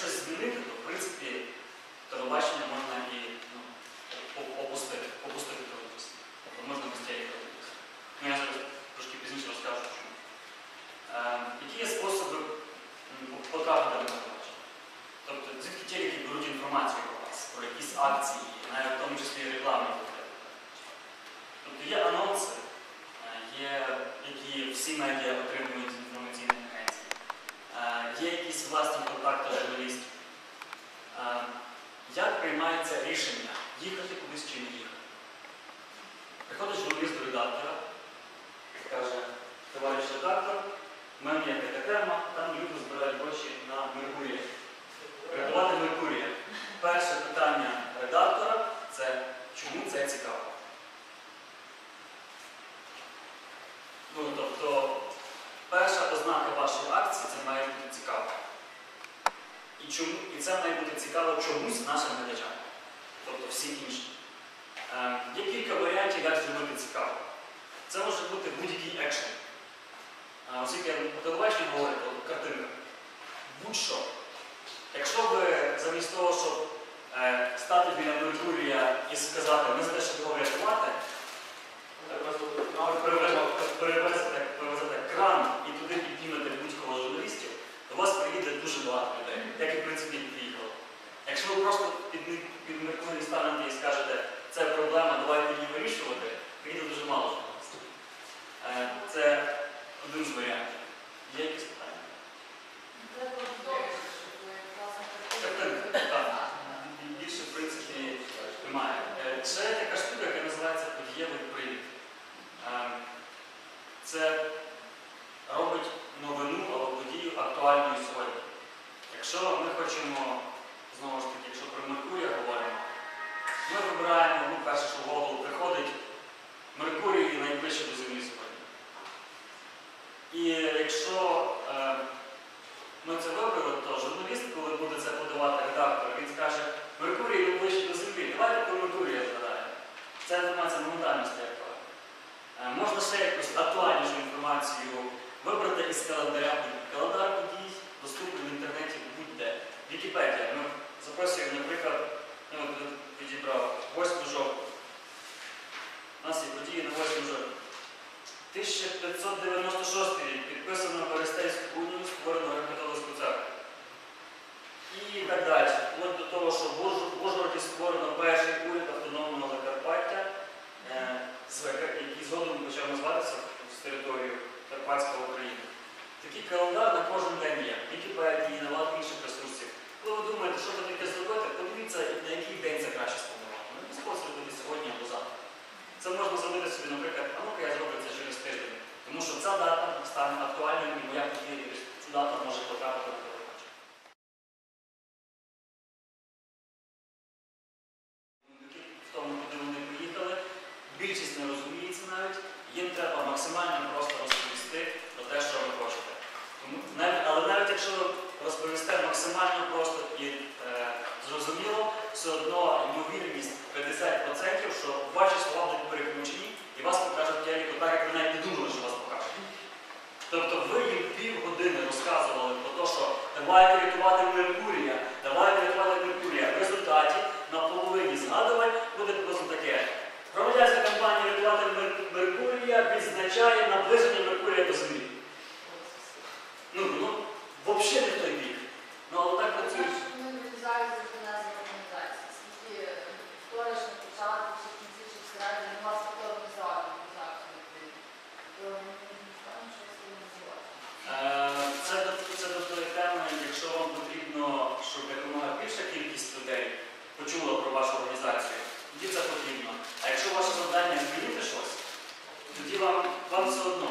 щось змінити, то в принципі телебачення стало. Ну, тобто, перша ознака вашої акції це має бути цікаво. І чому, і це має бути цікаво чомусь нашим глядачам, тобто всім іншим. Ем, є кілька варіантів, як зробити цікаво. Це може бути будь-який екшен. Е, оскільки я телебаченні говорю, картинка. Будь-що. Якщо ви замість того, щоб Е, стати біля Меркурія і сказати, ми за те, щоб його врятувати, перевезете, перевезете кран і туди піднімете будь-кого журналістів, до вас приїде дуже багато людей, як і в принципі приїхало. Якщо ви просто під, під Меркурій станете і скажете, це проблема, давайте її вирішувати, приїде дуже мало журналістів. Е, це один з варіантів. Вікіпедія. Ну, Записую, наприклад, ну, от підібрав 8 жовтня. У нас є події на 8 жовтня. 1596 рік підписано Берестейську унію, створено Католицьку церкву. І так далі. От до того, що в Ужгороді створено перший уряд автономного Закарпаття, е, який згодом почав назватися з територією Карпатської України. Такий календар на кожен день є. Вікіпедії, на лад інших коли ви думаєте, що ви таке зробити, подивіться, на який день це краще спланувати. Ну, спосіб зробити сьогодні або завтра. Це можна зробити собі, наприклад, а ну-ка я зроблю це через тиждень. Тому що ця дата стане актуальною і моя подія цю дату може потрапити на передачу. В тому, куди вони поїхали, більшість не розуміється навіть, їм треба максимально просто розповісти про те, що ви хочете. Тому, але навіть якщо розповісте максимально просто і е, зрозуміло, все одно ймовірність 50%, що ваші слова будуть переключені і вас покажуть телеку так, як ви навіть не думали, що вас покажуть. Тобто ви їм пів години розказували про те, що давайте рятувати Меркурія, давайте рятувати Меркурія. В результаті на половині згадувань буде просто таке. Громадянська компанія рятувати Меркурія відзначає наближення Меркурія до землі. Взагалі не той бік. Ну, але так оці. Це э, це до тої теми, якщо вам потрібно, щоб якомога більша кількість людей почула про вашу організацію, тоді це потрібно. А якщо ваше завдання змінити щось, тоді вам, вам все одно.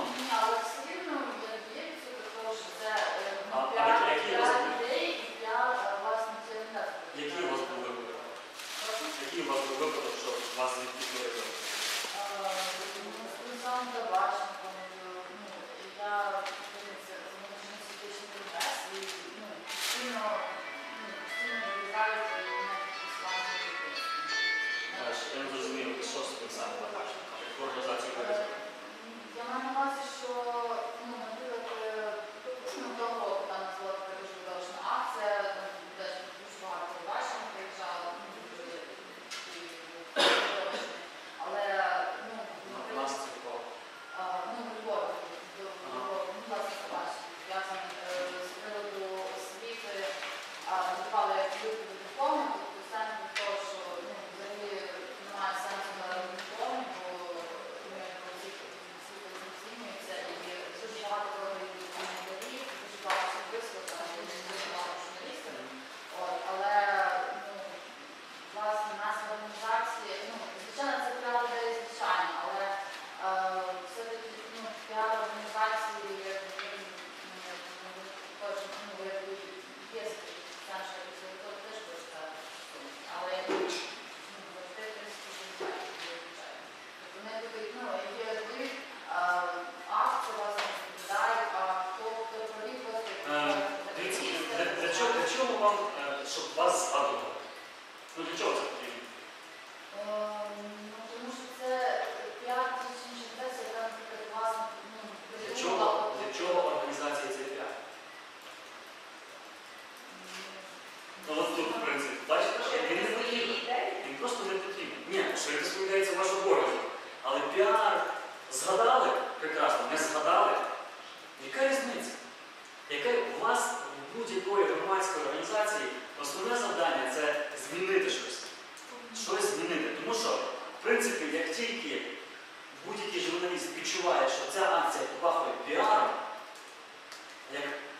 відчуває, що ця акція попахує піаром,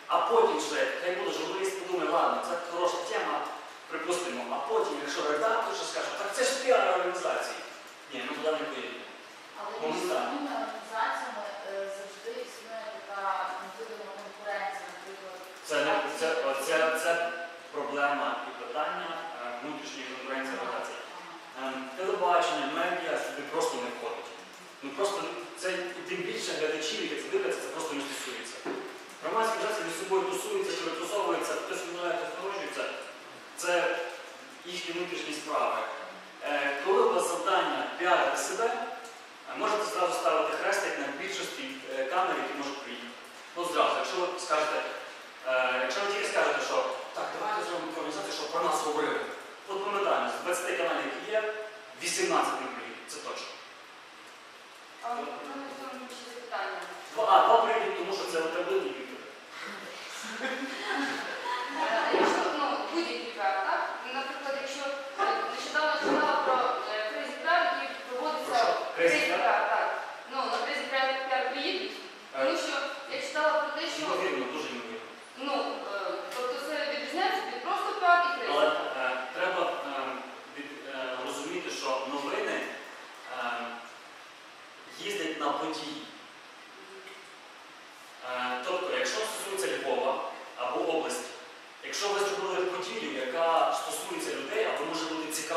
а потім вже, хай буде журналіст, подумає, ладно, це хороша тема, припустимо, а потім, якщо редактор що скаже, так це ж піар організації. Ні, ну, ми туди не поїдемо. Але між організаціями е, завжди існує така ну, невидима конкуренція, наприклад. Це, це, це, це проблема і питання е, внутрішньої конкуренції організації. Ем, телебачення, медіа сюди просто не входить. Ну просто це і тим більше глядачів, які це дивляться, це просто не стосується. Громадські організації між собою тусуються, перетусовуються, хтось мінує, хтось народжується. Це їхні внутрішні справи. Е, коли у вас завдання піарити себе, е, можете зразу ставити хрестик на більшості е, камер, які можуть приїхати. Ну зразу, якщо ви скажете.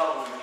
찾아오는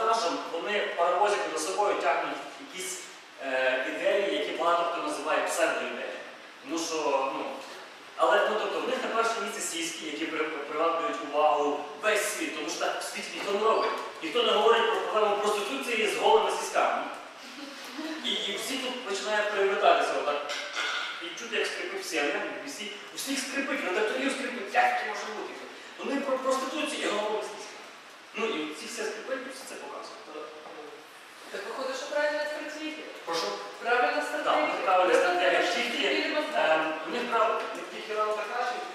вантажем вони паровозики за собою тягнуть якісь е, ідеї, які багато хто називає псевдоідеї. Тому ну, але ну, тобто, в них на першому місці сільські, які приваблюють увагу весь світ, тому що так світ ніхто не робить. Ніхто не говорить про проблему проституції з голими сіськами. І, всі тут починають перевертатися отак. І чути, як скрипить всі, а не всі, усіх скрипить, редакторів скрипить, як це може бути. Вони про проституцію і говорять. Ну і ці всі стипендії, ну, всі це показують. Е, так виходить, що правильна стратегія. Прошу? Правильна стратегія. Так, правильна стратегія. Тільки е, в них тільки рано так краще.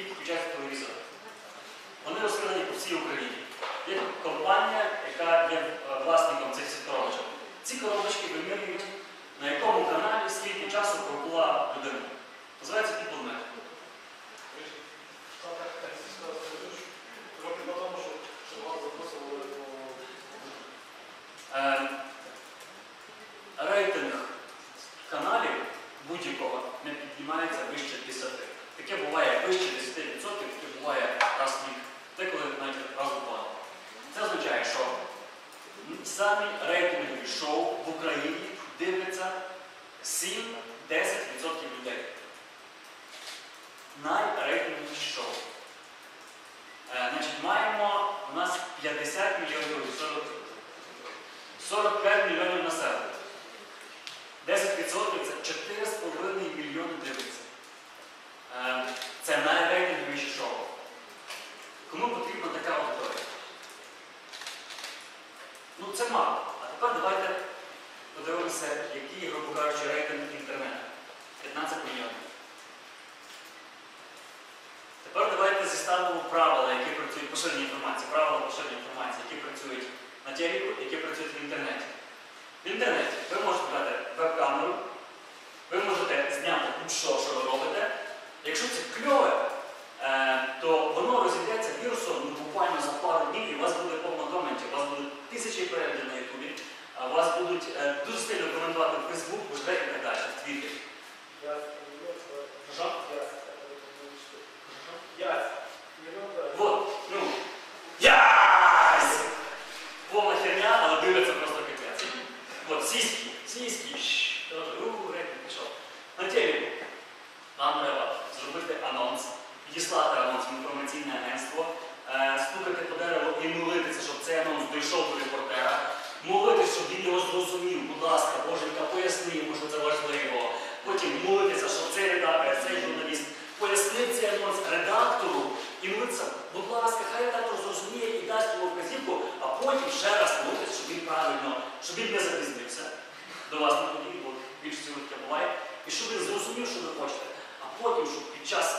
які включають телевізор. Вони розкидані по всій Україні. Є компанія, яка є е, власником цих коробочок. Ці коробочки вимірюють, на якому каналі скільки часу пробула людина. Називається People 50 мільйонів 45 мільйонів населення. 10% це 4,5 мільйони гривень. Ем, це най інтернеті. В інтернеті ви можете брати веб-камеру, ви можете зняти будь-що, що ви робите. Якщо це кльове, е, то воно розійдеться вірусом ну, буквально за пару днів, і у вас буде повно коментів, у вас будуть тисячі переглядів на Ютубі, у вас будуть е, дуже сильно коментувати в Фейсбук, вже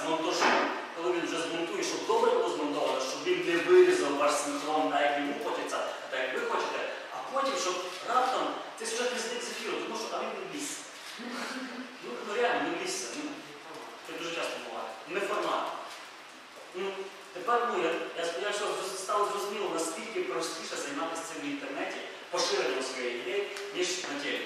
монтажу, коли він вже змонтує, щоб добре було змонтовано, щоб він не вирізав ваш синхрон, так як йому хочеться, так як ви хочете, а потім, щоб раптом цей сюжет не зник з тому що а він не ліс. Ну, ну, ну реально не лізся. Ну, це дуже часто буває. Не формат. Ну, Тепер ну, я сподіваюся, стало зрозуміло, наскільки простіше займатися цим в інтернеті, поширенням своєї ідеї, ніж на тілі.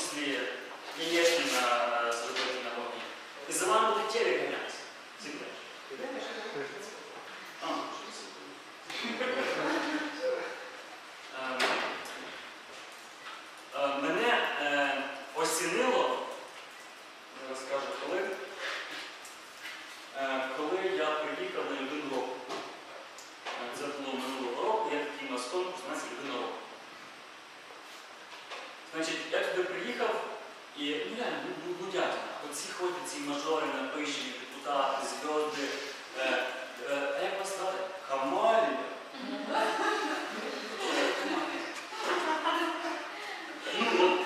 Числі яєчні на, зробити на вогні. І за вами буде телек ганятися. Цікаво. А. Ем, е, Мене е, осінило, зараз скажу коли, е, коли я приїхав на людину року. Е, Це було минулого року, я такий у нас конкурс, у нас є людина року. Значить, я туди приїхав і ну, реально, ну, ну, ну дядька, оці ходять ці мажори, напишені, депутати, зв'язки. Е, е, а як вас звати? Камалі. Ну, от.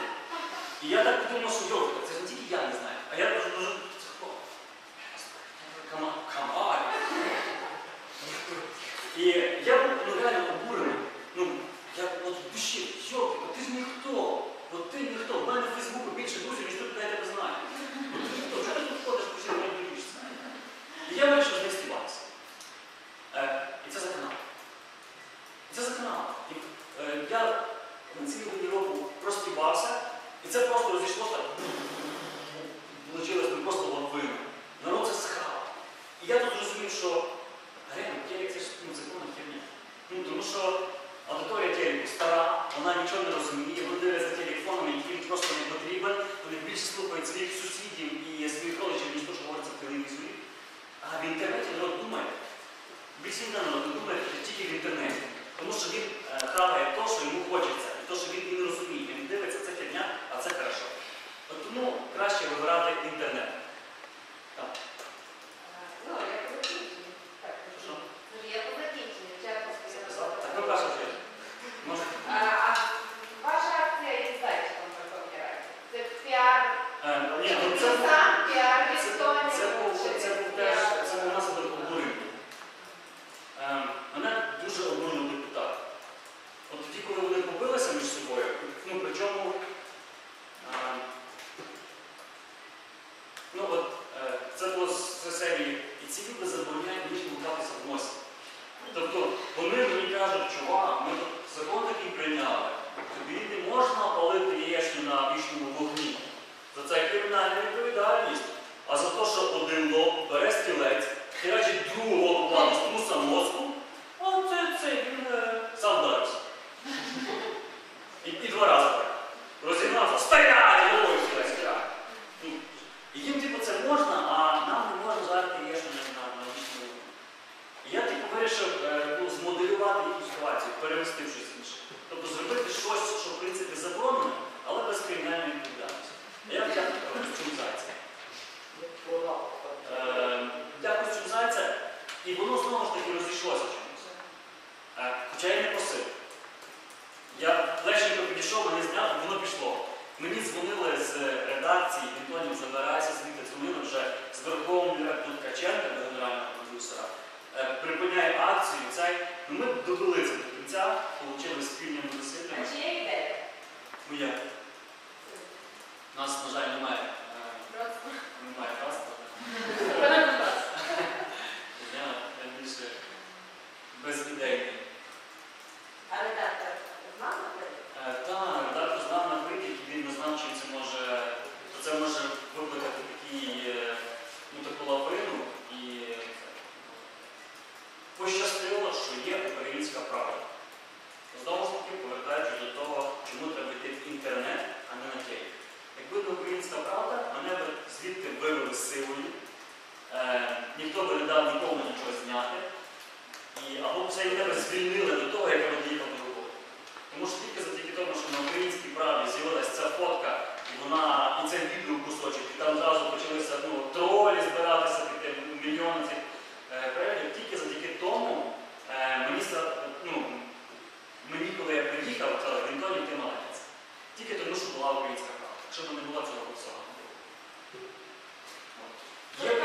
І я так подумав, що йо, це ж не тільки я не знаю, а я кажу, ну, це хто? Кама- Камалі. І я був ну, реально обурений. Ну, я от в душі, йо, ти ж ніхто. От ти ніхто. В мене в Фейсбуку більше друзів, ніж тут навіть тебе знає. От ти ніхто, чого ти тут ходиш, постійно не боїшся? І я вирішив з ним стібатися. Е, і це за канал. І це за канал. І, е, я на цій годині року простібався, і це просто розійшлося так. Получилось ну, просто лавина. Народ це схав. І я тут зрозумів, що реально, телек це ж ну, законна херня. Ну, тому що аудиторія телеку стара, вона нічого не розуміє, вони дивляться за телефоном, який їм просто не потрібен, вони більше слухають своїх сусідів і своїх родичів, ніж те, що говориться в телевізорі. А в інтернеті народ думає. Більше ніде народ думає тільки в інтернеті. Тому що він е, хаває те, що йому хочеться, і те, що він і не розуміє. Він дивиться, це фігня, а це хорошо. От тому краще вибирати інтернет. Так. Ну, я по закінченню. Так, Що? Я по закінченню, чесно Сказав? Так ви сказати. кажете. Може, А, а ваша акція із зайчиком в Верховній Раді? Це піар. е, ні, ну Це це, сам піар це, Вікторії. це, був, це був теж це був наслідок обурення. Е, мене дуже обурив депутат. От тоді, коли вони побилися між собою, ну причому, е, ну от е, це було з з серії, і ці люди забороняють мені лукатися в носі. Тобто вони кажуть, чувак, ми закон такий прийняли, тобі не можна палити яєчню на вічному вогні. За це кримінальна відповідальність. А за те, що один лоб бере стілець, херачить другого на струса мозку, а це, це він е, сам вдарився. І, і два рази так. Розігнався, стоять, головою стілець херачить. Ну, І їм типу це можна, а нам не можна жарити яєчню на, на, на вічному вогні. І я типу вирішив е, ну, змоделювати їхню ситуацію, перевести в щось інше. Тобто зробити щось, що в принципі заборонено, але без кримінальної відповідальності. Я взяв костюм зайця. Е, взяв костюм зайця, і воно знову ж таки розійшлося чомусь. Е, Хоча я не просив. Я легенько підійшов, мене зняв, воно пішло. Мені дзвонили з редакції, Антонів забирайся, звідти дзвонили вже з верховним директором Ткаченка, генерального продюсера. Е, Припиняє акцію, цей. Ну, ми добили це до кінця, отримали спільними зусиллями. А чи є ідея? Моя. У нас, на жаль, немає. е, Немає ніхто би не дав нікому нічого зняти. І, або це і тебе звільнили до того, як водіяла до роботи. Тому що тільки завдяки тому, що на українській праві з'явилася ця фотка, і вона, і цей відео кусочок, і там одразу почалися ну, тролі збиратися, таке мільйонці е. Тільки завдяки тому е, мені, ну, мені, коли я приїхав, казали, Грінтоні, ти молодець. Тільки тому, що була українська правда. Якщо б не було цього всього. Є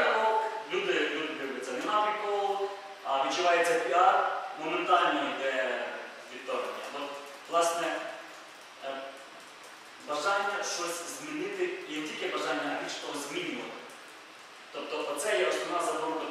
відбувається піар, моментально йде відторгнення. От, власне, е, бажання щось змінити, і не тільки бажання, а більш того змінювати. Тобто оце є основна заборонка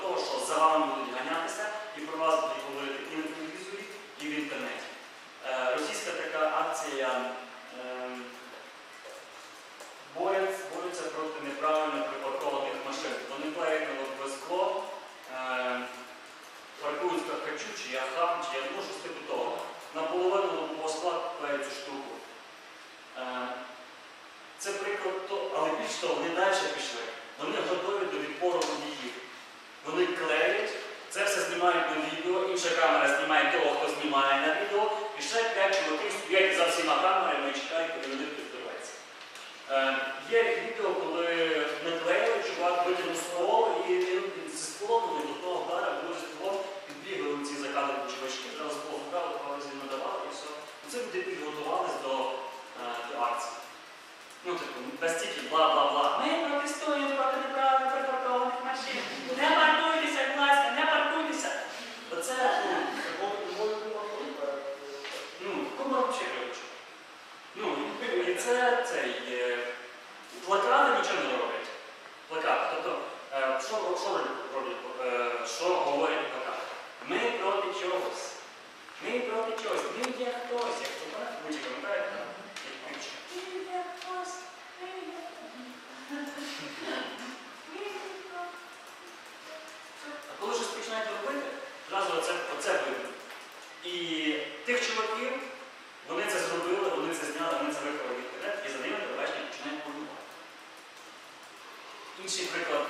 інший приклад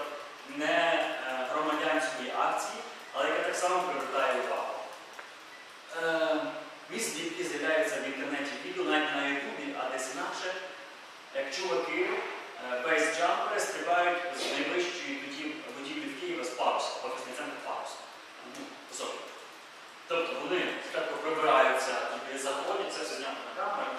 не е, громадянської акції, але яка так само привертає увагу. Е, Міст дітки з'являються в інтернеті відео, навіть на Ютубі, а десь інакше, як чуваки е, без бейсджампери стрибають з найвищої будівлі в Києві з паруса, офісний центр паруса. Ну, тобто вони спочатку прибираються, заходять, це все зняти на камеру.